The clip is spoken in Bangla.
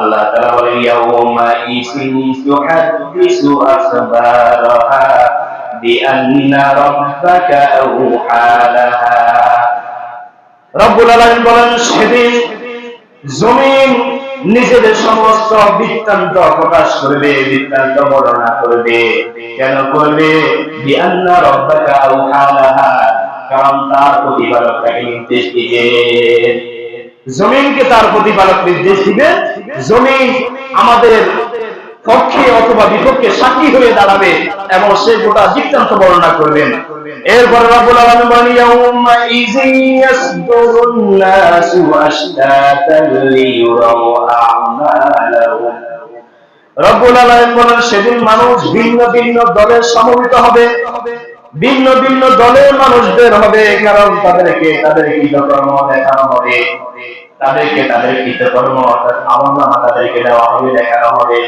আল্লাহ তাআলা বলেন, ইয়াউমা ইসিন ইউহাদ্দিসু আখবারাহা বিআন্না রাব্বাকা আওহা লাহা। রব্বুল আলামিন বলেন, সেদিন নিজেদের সমস্ত বৃত্তান্ত প্রকাশ করবে, বৃত্তান্ত বর্ণনা করবে। কেন করবে? বিআন্না রাব্বাকা কারণ তার প্রতিপালক তাকে নির্দেশ দিবে। জমিনকে তার প্রতিপালক নির্দেশ দিবে জমিন আমাদের পক্ষে অথবা বিপক্ষে সাক্ষী হয়ে দাঁড়াবে এবং সে গোটা বৃত্তান্ত বর্ণনা করবেন। এরপরে সেদিন মানুষ ভিন্ন ভিন্ন দলে সমবেত হবে। ভিন্ন ভিন্ন দলের মানুষ বের হবে, কারণ তাদেরকে তাদের কৃতকর্ম দেখানো হবে। তাদেরকে তাদের কৃতকর্ম অর্থাৎ আমার নামা তাদেরকে দেওয়া হবে দেখানো হবে।